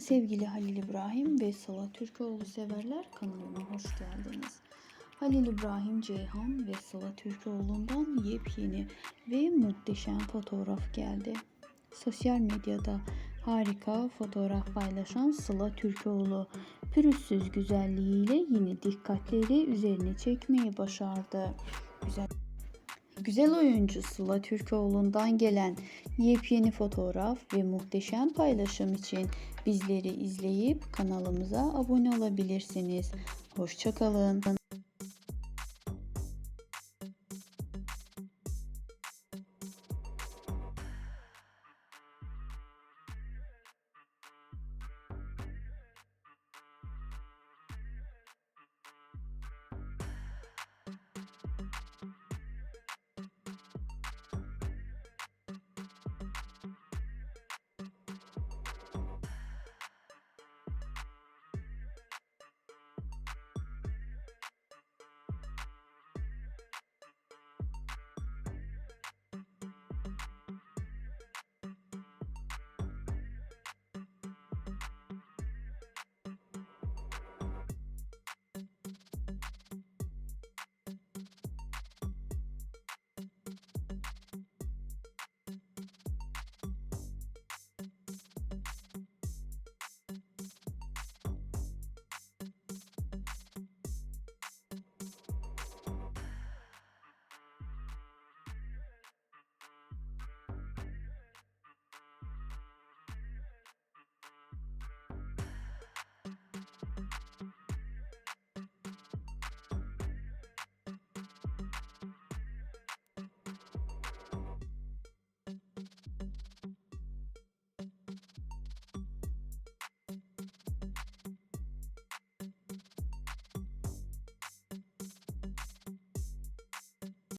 Sevgili Halil İbrahim ve Sıla Türkoğlu severler kanalıma hoş geldiniz. Halil İbrahim Ceyhan ve Sıla Türkoğlu'ndan yepyeni ve muhteşem fotoğraf geldi. Sosyal medyada harika fotoğraf paylaşan Sıla Türkoğlu pürüzsüz güzelliğiyle yine dikkatleri üzerine çekmeyi başardı. Güzel Güzel oyuncu Sıla Türkoğlu'ndan gelen yepyeni fotoğraf ve muhteşem paylaşım için bizleri izleyip kanalımıza abone olabilirsiniz. Hoşçakalın.